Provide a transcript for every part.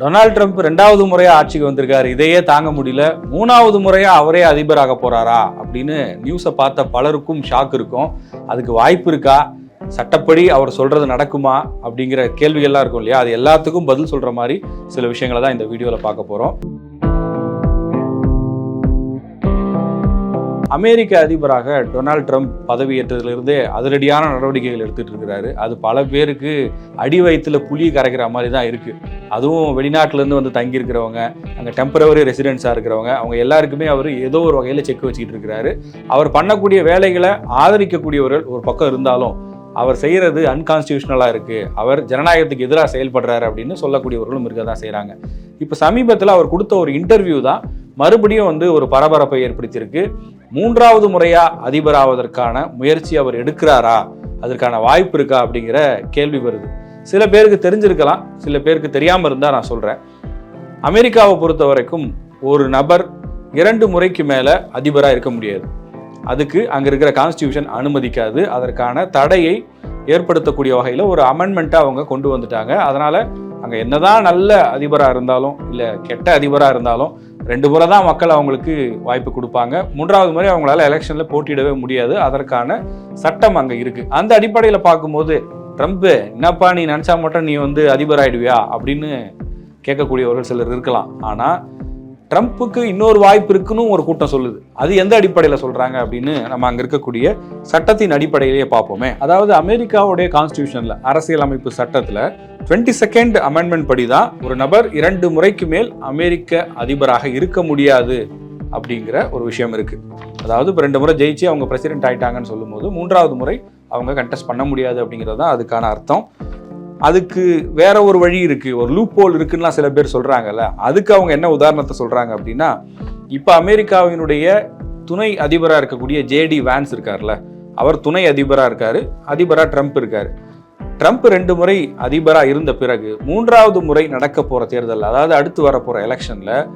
Donald Trump ரெண்டாவது முறையா ஆட்சிக்கு வந்திருக்காரு. இதையே தாங்க முடியல. மூணாவது முறையா அவரே அதிபராக போறாரா அப்படின்னு நியூஸை பார்த்த பலருக்கும் ஷாக் இருக்கும். அதுக்கு வாய்ப்பு இருக்கா? சட்டப்படி அவர் சொல்றது நடக்குமா? அப்படிங்கிற கேள்விகள்லாம் இருக்கும் இல்லையா? அது எல்லாத்துக்கும் பதில் சொல்ற மாதிரி சில விஷயங்களை தான் இந்த வீடியோவில் பார்க்க போறோம். அமெரிக்க அதிபராக டொனால்ட் ட்ரம்ப் பதவியேற்றதிலிருந்தே அதிரடியான நடவடிக்கைகள் எடுத்துகிட்டு இருக்கிறாரு. அது பல பேருக்கு அடி வயிற்றுல புளி கரைக்கிற மாதிரி தான் இருக்குது அதுவும் வெளிநாட்டிலேருந்து வந்து தங்கியிருக்கிறவங்க அங்கே டெம்பரவரி ரெசிடென்ஸாக இருக்கிறவங்க அவங்க எல்லாருக்குமே அவர் ஏதோ ஒரு வகையில் செக் வச்சுக்கிட்டு இருக்கிறாரு. அவர் பண்ணக்கூடிய வேலைகளை ஆதரிக்கக்கூடியவர்கள் ஒரு பக்கம் இருந்தாலும் அவர் செய்கிறது அன்கான்ஸ்டியூஷனலாக இருக்குது அவர் ஜனநாயகத்துக்கு எதிராக செயல்படுறாரு அப்படின்னு சொல்லக்கூடியவர்களும் இருக்க தான் செய்கிறாங்க இப்போ சமீபத்தில் அவர் கொடுத்த ஒரு இன்டர்வியூ தான் மறுபடியும் வந்து ஒரு பரபரப்பை ஏற்படுத்தியிருக்கு. மூன்றாவது முறையா அதிபராவதற்கான முயற்சி அவர் எடுக்கிறாரா? அதற்கான வாய்ப்பு இருக்கா? அப்படிங்கிற கேள்வி வருது. சில பேருக்கு தெரிஞ்சிருக்கலாம். சில பேருக்கு தெரியாமல் இருந்தால் நான் சொல்கிறேன் அமெரிக்காவை பொறுத்த வரைக்கும் ஒரு நபர் இரண்டு முறைக்கு மேலே அதிபராக இருக்க முடியாது. அதுக்கு அங்கே இருக்கிற கான்ஸ்டியூஷன் அனுமதிக்காது. அதற்கான தடையை ஏற்படுத்தக்கூடிய வகையில் ஒரு அமெண்ட்மெண்ட்டை அவங்க கொண்டு வந்துட்டாங்க. அதனால் அங்கே என்னதான் நல்ல அதிபராக இருந்தாலும் இல்லை கெட்ட அதிபராக இருந்தாலும் ரெண்டு முறை தான் மக்கள் அவங்களுக்கு வாய்ப்பு கொடுப்பாங்க. மூன்றாவது முறை அவங்களால எலெக்ஷனில் போட்டியிடவே முடியாது. அதற்கான சட்டம் அங்கே இருக்குது அந்த அடிப்படையில் பார்க்கும்போது ட்ரம்ப்பு என்னப்பா நீ நினச்சா மட்டும் நீ வந்து அதிபர் ஆயிடுவியா அப்படின்னு கேட்கக்கூடியவர்கள் சிலர் இருக்கலாம். ஆனால் ட்ரம்ப்புக்கு இன்னொரு வாய்ப்பு இருக்குன்னு ஒரு கூட்டம் சொல்லுது. அது எந்த அடிப்படையில் சொல்கிறாங்க அப்படின்னு நம்ம அங்கே இருக்கக்கூடிய சட்டத்தின் அடிப்படையிலேயே பார்ப்போமே. அதாவது அமெரிக்காவுடைய கான்ஸ்டியூஷனில் அரசியலமைப்பு சட்டத்தில் டுவெண்ட்டி செகண்ட் அமெண்ட்மெண்ட் படி தான் ஒரு நபர் இரண்டு முறைக்கு மேல் அமெரிக்க அதிபராக இருக்க முடியாது அப்படிங்கிற ஒரு விஷயம் இருக்குது அதாவது இப்போ ரெண்டு முறை ஜெயிச்சு அவங்க பிரசிடென்ட் ஆயிட்டாங்கன்னு சொல்லும்போது மூன்றாவது முறை அவங்க கண்டெஸ்ட் பண்ண முடியாது அப்படிங்கிறது தான் அதுக்கான அர்த்தம். அதுக்கு வேற ஒரு வழி இருக்கு. ஒரு லூப் ஹோல் இருக்குன்னா சில பேர் சொல்றாங்கல்ல. அதுக்கு அவங்க என்ன உதாரணத்தை சொல்றாங்க அப்படின்னா இப்போ அமெரிக்காவினுடைய துணை அதிபராக இருக்கக்கூடிய ஜேடி வேன்ஸ் இருக்கார்ல அவர் துணை அதிபராக இருக்காரு அதிபராக ட்ரம்ப் இருக்காரு. ட்ரம்ப் ரெண்டு முறை அதிபராக இருந்த பிறகு மூன்றாவது முறை நடக்க போற தேர்தல் அதாவது அடுத்து வரப்போகிற எலெக்ஷனில் எலெக்ஷன்ல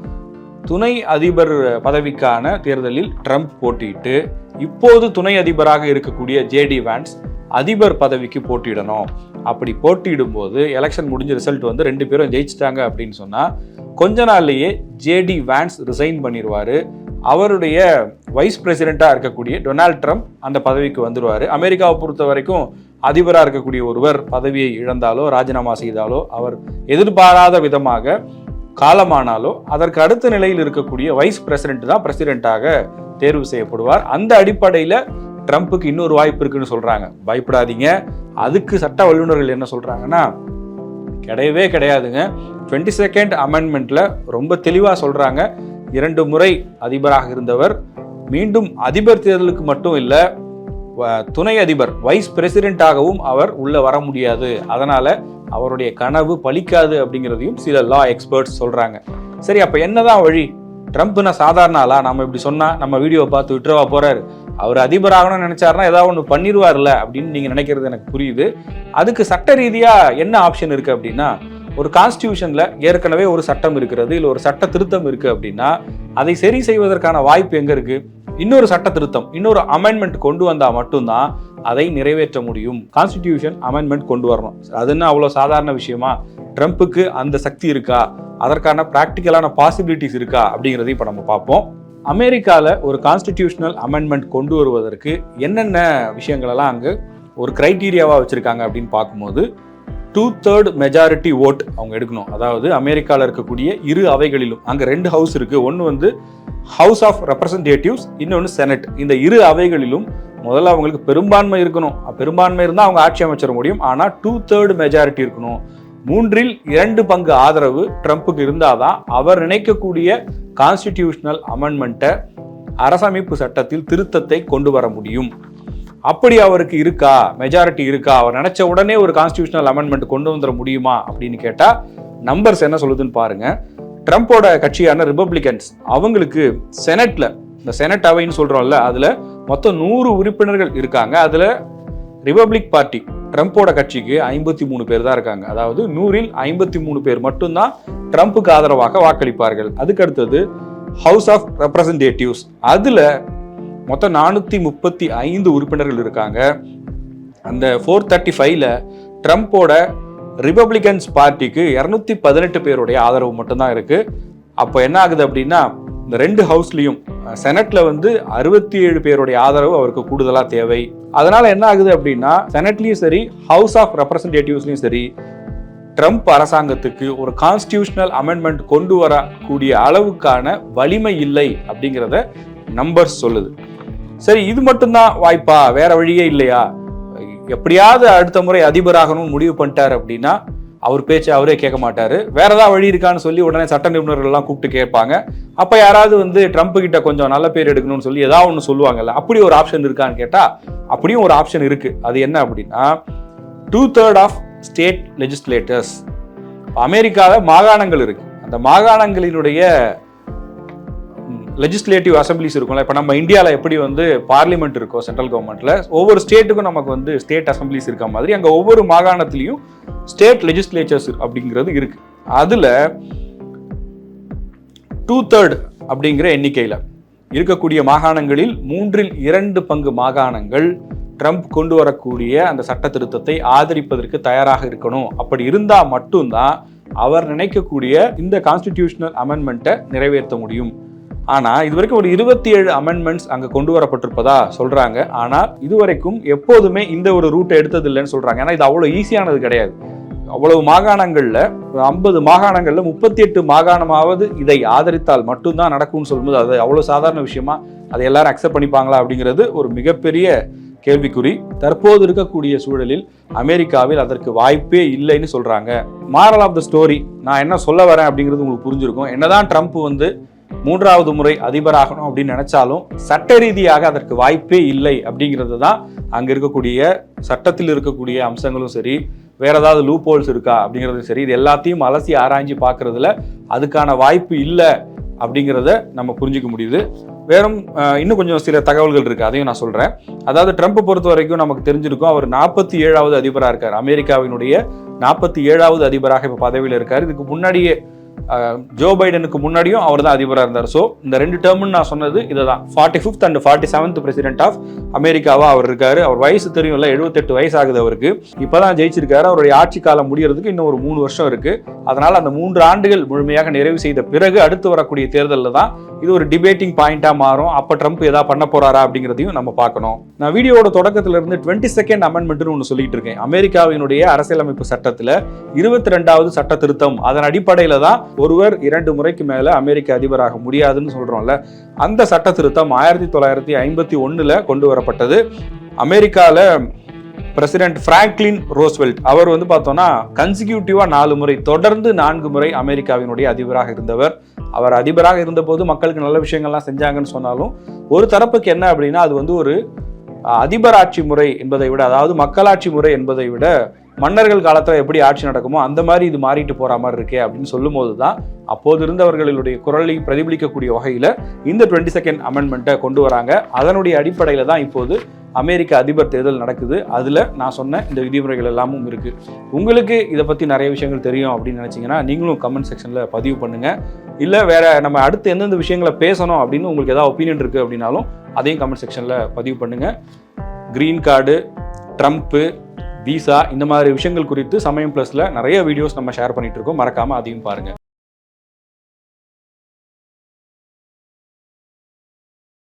துணை அதிபர் பதவிக்கான தேர்தலில் ட்ரம்ப் போட்டியிட்டு இப்போது துணை அதிபராக இருக்கக்கூடிய ஜேடி வேன்ஸ் அதிபர் பதவிக்கு போட்டியிடணும். அப்படி போட்டியிடும் போது எலெக்ஷன் முடிஞ்ச ரிசல்ட் வந்து ரெண்டு பேரும் ஜெயிச்சிட்டாங்க அப்படின்னு சொன்னால் கொஞ்ச நாள்லேயே ஜேடி வேன்ஸ் ரிசைன் பண்ணிடுவார் அவருடைய வைஸ் பிரசிடெண்ட்டாக இருக்கக்கூடிய டொனால்ட் ட்ரம்ப் அந்த பதவிக்கு வந்துடுவார் அமெரிக்காவை பொறுத்த வரைக்கும் அதிபராக இருக்கக்கூடிய ஒருவர் பதவியை இழந்தாலோ ராஜினாமா செய்தாலோ அவர் எதிர்பாராத விதமாக காலமானாலோ அதற்கு அடுத்த நிலையில் இருக்கக்கூடிய வைஸ் பிரசிடென்ட் தான் பிரசிடென்ட்டாக தேர்வு செய்யப்படுவார். அந்த அடிப்படையில் ட்ரம்ப்புக்கு இன்னொரு வாய்ப்பு இருக்குன்னு சொல்கிறாங்க பயப்படாதீங்க. அதுக்கு சட்ட வல்லுநர்கள் என்ன சொல்கிறாங்கன்னா கிடையவே கிடையாதுங்க. டுவெண்ட்டி செகண்ட் அமெண்ட்மெண்ட்டில் ரொம்ப தெளிவாக சொல்கிறாங்க இரண்டு முறை அதிபராக இருந்தவர். மீண்டும் அதிபர் தேர்தலுக்கு மட்டும் இல்லை துணை அதிபர் வைஸ் பிரசிடென்ட்டாகவும் அவர் உள்ளே வர முடியாது. அதனால் அவருடைய கனவு பலிக்காது அப்படிங்கிறதையும் சில லா எக்ஸ்பர்ட்ஸ் சொல்கிறாங்க சரி அப்போ என்னதான் வழி? ட்ரம்ப்னா சாதாரண ஆளா? நம்ம இப்படி சொன்னால் நம்ம வீடியோ பார்த்து விட்டுறவா போகிறாரு அவர் அதிபராகணும்னு நினைச்சாருன்னா ஏதாவது ஒன்று பண்ணிடுவார்ல அப்படின்னு நீங்க நினைக்கிறது எனக்கு புரியுது. அதுக்கு சட்ட ரீதியா என்ன ஆப்ஷன் இருக்கு அப்படின்னா ஒரு கான்ஸ்டியூஷன்ல ஏற்கனவே ஒரு சட்டம் இருக்கிறது இல்லை ஒரு சட்ட திருத்தம் இருக்கு அப்படின்னா அதை சரி செய்வதற்கான வாய்ப்பு எங்க இருக்கு? இன்னொரு சட்ட திருத்தம் இன்னொரு அமெண்ட்மெண்ட் கொண்டு வந்தா மட்டும்தான் அதை நிறைவேற்ற முடியும். கான்ஸ்டிடியூஷன் அமெண்ட்மெண்ட் கொண்டு வரணும். அதுன்னு அவ்வளோ சாதாரண விஷயமா? ட்ரம்ப்புக்கு அந்த சக்தி இருக்கா? அதற்கான ப்ராக்டிக்கலான பாசிபிலிட்டிஸ் இருக்கா? அப்படிங்கிறதையும் இப்போ நம்ம பார்ப்போம். அமெரிக்காவில் ஒரு கான்ஸ்டிடியூஷனல் அமெண்ட்மெண்ட் கொண்டு வருவதற்கு என்னென்ன விஷயங்களெல்லாம் அங்கே ஒரு க்ரைட்டீரியாவாக வச்சுருக்காங்க அப்படின்னு பார்க்கும்போது டூ தேர்ட் மெஜாரிட்டி ஓட் அவங்க எடுக்கணும். அதாவது அமெரிக்காவில் இருக்கக்கூடிய இரு அவைகளிலும் அங்கே ரெண்டு ஹவுஸ் இருக்குது ஒன்று வந்து ஹவுஸ் ஆஃப் ரெப்ரசன்டேட்டிவ்ஸ் இன்னொன்று செனட் இந்த இரு அவைகளிலும் முதல்ல அவங்களுக்கு பெரும்பான்மை இருக்கணும். பெரும்பான்மை இருந்தால் அவங்க ஆட்சி அமைச்சிட முடியும். ஆனால் டூ தேர்ட் மெஜாரிட்டி இருக்கணும். மூன்றில் இரண்டு பங்கு ஆதரவு ட்ரம்ப்புக்கு இருந்தாதான் அவர் நினைக்கக்கூடிய கான்ஸ்டிடியூஷனல் அமெண்ட்மெண்ட்டை அரசமைப்பு சட்டத்தில் திருத்தத்தை கொண்டு வர முடியும். அப்படி அவருக்கு இருக்கா? மெஜாரிட்டி இருக்கா? அவர் நினைச்ச உடனே ஒரு கான்ஸ்டியூஷனல் அமெண்ட்மெண்ட் கொண்டு வந்துட முடியுமா? அப்படின்னு கேட்டால் நம்பர்ஸ் என்ன சொல்லுதுன்னு பாருங்க. ட்ரம்ப்போட கட்சியான ரிப்பப்ளிகன்ஸ் அவங்களுக்கு செனட்ல இந்த செனட் அவைன்னு சொல்றோம்ல அதுல மொத்தம் நூறு உறுப்பினர்கள் இருக்காங்க. அதுல ரிப்பப்ளிக் பார்ட்டி ட்ரம்ப்போட கட்சிக்கு ஐம்பத்தி மூணு பேர் தான் இருக்காங்க. அதாவது நூறில் ஐம்பத்தி மூணு பேர் மட்டும்தான் ட்ரம்ப்புக்கு ஆதரவாக வாக்களிப்பார்கள். அதுக்கடுத்தது ஹவுஸ் ஆஃப் ரெப்ரசன்டேட்டிவ்ஸ் அதில் மொத்தம் நானூற்றி முப்பத்தி ஐந்து உறுப்பினர்கள் இருக்காங்க. அந்த ஃபோர் தேர்ட்டி ஃபைவ்ல ட்ரம்ப்போட ரிபப்ளிகன்ஸ் பார்ட்டிக்கு இரநூத்தி பதினெட்டு பேருடைய ஆதரவு மட்டும்தான் இருக்குது அப்போ என்ன ஆகுது அப்படின்னா இந்த ரெண்டு ஹவுஸ்லேயும் செனட்ல வந்து அறுபத்தி ஏழு பேருடைய ஆதரவு அவருக்கு கூடுதலாக தேவை. அதனால என்ன ஆகுது அப்படின்னா செனட்லயும் சரி ஹவுஸ் ஆஃப் ரெப்ரசன்டேட்டிவ்ஸ்லயும் சரி ட்ரம்ப் அரசாங்கத்துக்கு ஒரு கான்ஸ்டியூஷனல் அமெண்ட்மெண்ட் கொண்டு வரக்கூடிய அளவுக்கான வலிமை இல்லை அப்படிங்கிறத நம்பர்ஸ் சொல்லுது. சரி இது மட்டும்தான் வாய்ப்பா? வேற வழியே இல்லையா? எப்படியாவது அடுத்த முறை அதிபராகணும் முடிவு பண்ணிட்டார் அப்படின்னா அவர் பேச்சு அவரே கேட்க மாட்டாரு. வேற ஏதாவது வழி இருக்கான்னு சொல்லி உடனே சட்ட நிபுணர்கள் எல்லாம் கூப்பிட்டு கேட்பாங்க. அப்ப யாராவது வந்து ட்ரம்ப் கிட்ட கொஞ்சம் நல்ல பேர் எடுக்கணும்னு சொல்லி ஏதாவது ஒன்று சொல்லுவாங்கல்ல அப்படி ஒரு ஆப்ஷன் இருக்கான்னு கேட்டா அப்படியும் ஒரு ஆப்ஷன் இருக்கு. அது என்ன அப்படின்னா two third of state legislators அமெரிக்காவில் மாகாணங்கள் இருக்கு. அந்த மாகாணங்களினுடைய லெஜிஸ்லேட்டிவ் அசம்பிளிஸ் இருக்கும்ல. இப்போ நம்ம இந்தியாவில் எப்படி வந்து பார்லிமெண்ட் இருக்கோ சென்ட்ரல் கவர்மெண்ட்ல ஒவ்வொரு ஸ்டேட்டுக்கும் நமக்கு வந்து ஸ்டேட் அசம்பிளிஸ் இருக்க மாதிரி அங்கே ஒவ்வொரு மாகாணத்துலேயும் ஸ்டேட் லெஜிஸ்லேச்சர்ஸ் அப்படிங்கிறது இருக்கு. அதில் டூ தேர்ட் அப்படிங்கிற எண்ணிக்கையில் இருக்கக்கூடிய மாகாணங்களில் மூன்றில் இரண்டு பங்கு மாகாணங்கள் ட்ரம்ப் கொண்டு வரக்கூடிய அந்த சட்ட திருத்தத்தை ஆதரிப்பதற்கு தயாராக இருக்கணும். அப்படி இருந்தால் மட்டும்தான் அவர் நினைக்கக்கூடிய இந்த கான்ஸ்டிடியூஷனல் அமெண்ட்மெண்ட்டை நிறைவேற்ற முடியும். ஆனால் இதுவரைக்கும் ஒரு இருபத்தி ஏழு அமெண்ட்மெண்ட்ஸ் அங்கே கொண்டு வரப்பட்டிருப்பதா சொல்கிறாங்க ஆனால் இதுவரைக்கும் எப்போதுமே இந்த ஒரு ரூட்டை எடுத்தது இல்லைன்னு சொல்றாங்க. ஏன்னா இது அவ்வளோ ஈஸியானது கிடையாது. அவ்வளவு மாகாணங்களில் ஐம்பது மாகாணங்களில் முப்பத்தி எட்டு மாகாணமாவது இதை ஆதரித்தால் மட்டும்தான் நடக்கும்னு சொல்லும்போது அது அவ்வளோ சாதாரண விஷயமா? அதை எல்லாரும் அக்செப்ட் பண்ணிப்பாங்களா அப்படிங்கிறது ஒரு மிகப்பெரிய கேள்விக்குறி. தற்போது இருக்கக்கூடிய சூழலில் அமெரிக்காவில் அதற்கு வாய்ப்பே இல்லைன்னு சொல்கிறாங்க மாரல் ஆஃப் த ஸ்டோரி நான் என்ன சொல்ல வரேன் அப்படிங்கிறது உங்களுக்கு புரிஞ்சிருக்கும். என்னதான் ட்ரம்ப் வந்து மூன்றாவது முறை அதிபராகணும் அப்படின்னு நினைச்சாலும் சட்ட ரீதியாக அதற்கு வாய்ப்பே இல்லை அப்படிங்கிறது தான் அங்கே இருக்கக்கூடிய சட்டத்தில் இருக்கக்கூடிய அம்சங்களும் சரி வேற ஏதாவது லூப் ஹோல்ஸ் இருக்கா அப்படிங்கிறதும் சரி இது எல்லாத்தையும் அலசி ஆராய்ஞ்சு பார்க்கறதுல அதுக்கான வாய்ப்பு இல்லை அப்படிங்கிறத நம்ம புரிஞ்சுக்க முடியுது. வேறும் இன்னும் கொஞ்சம் சில தகவல்கள் இருக்குது அதையும் நான் சொல்கிறேன் அதாவது ட்ரம்ப் பொறுத்த வரைக்கும் நமக்கு தெரிஞ்சிருக்கும் அவர் நாற்பத்தி ஏழாவது அதிபராக இருக்கார். அமெரிக்காவினுடைய நாற்பத்தி ஏழாவது அதிபராக இப்போ பதவியில் இருக்கார். இதுக்கு முன்னாடியே ஜோ பைடனுக்கு முன்னாடியும் அவர் தான் அதிபராக இருந்தார். ஸோ இந்த ரெண்டு டேர்ம்னு நான் சொன்னது இதுதான். Forty fifth and forty seventh president of அமெரிக்காவாக அவர் இருக்கார். அவர் வயசு தெரியும்ல எழுபத்தெட்டு வயசு ஆகுது அவருக்கு. இப்போ தான் ஜெயிச்சிருக்காரு. அவருடைய ஆட்சி காலம் முடியறதுக்கு இன்னும் ஒரு மூணு வருஷம் இருக்குது அதனால் அந்த மூன்று ஆண்டுகள் முழுமையாக நிறைவு செய்த பிறகு அடுத்து வரக்கூடிய தேர்தலில் தான் இது ஒரு டிபேட்டிங் பாயிண்ட்டாக மாறும். அப்போ ட்ரம்ப் எதாவது பண்ண போகிறாரா அப்படிங்கிறதையும் நம்ம பார்க்கணும். நான் வீடியோட தொடக்கத்தில் இருந்து டுவெண்ட்டி செகண்ட் அமெண்ட்மெண்ட்னு ஒன்று சொல்லிட்டு இருக்கேன். அமெரிக்காவினுடைய அரசியலமைப்பு சட்டத்தில் இருபத்தி ரெண்டாவது சட்ட திருத்தம் அதன் அடிப்படையில் தான் ஒருவர் இரண்டு முறைக்கு மேல அமெரிக்க அதிபராக முடியாதுன்னு சொல்றோம்ல அந்த சட்ட திருத்தம் ஆயிரத்தி தொள்ளாயிரத்தி ஐம்பத்தி ஒன்னுல கொண்டு வரப்பட்டது. அமெரிக்கால பிரசிடென்ட் பிராங்க்லின் ரோஸ்வெல்ட் அவர் வந்து பார்த்தோம்னா கன்சிக்யூட்டிவா நாலு முறை தொடர்ந்து நான்கு முறை அமெரிக்காவினுடைய அதிபராக இருந்தவர். அவர் அதிபராக இருந்தபோது மக்களுக்கு நல்ல விஷயங்கள்லாம் செஞ்சாங்கன்னு சொன்னாலும் ஒரு தரப்புக்கு என்ன அப்படின்னா அது வந்து ஒரு அதிபராட்சி முறை என்பதை விட அதாவது மக்களாட்சி முறை என்பதை விட மன்னர்கள் காலத்தில் எப்படி ஆட்சி நடக்குமோ அந்த மாதிரி இது மாறிட்டு போகிற மாதிரி இருக்கே அப்படின்னு சொல்லும்போது தான் அப்போது இருந்தவர்களுடைய குரலை பிரதிபலிக்கக்கூடிய வகையில் இந்த டுவெண்ட்டி செகண்ட் அமெண்ட்மெண்ட்டை கொண்டு வராங்க. அதனுடைய அடிப்படையில் தான் இப்போது அமெரிக்க அதிபர் தேர்தல் நடக்குது. அதில் நான் சொன்ன இந்த விதிமுறைகள் எல்லாமும் இருக்குது உங்களுக்கு இதை பற்றி நிறைய விஷயங்கள் தெரியும் அப்படின்னு நினச்சிங்கன்னா நீங்களும் கமெண்ட் செக்ஷனில் பதிவு பண்ணுங்கள் இல்லை வேறு நம்ம அடுத்து எந்தெந்த விஷயங்களை பேசணும் அப்படின்னு உங்களுக்கு ஏதாவது ஒப்பீனியன் இருக்குது அப்படின்னாலும் அதையும் கமெண்ட் செக்ஷனில் பதிவு பண்ணுங்கள் க்ரீன் கார்டு ட்ரம்ப்பு விசா இந்த மாதிரி விஷயங்கள் குறித்து சமயம் ப்ளஸில் நிறைய வீடியோஸ் நம்ம ஷேர் பண்ணிகிட்டு இருக்கோம். மறக்காமல் அதையும் பாருங்கள்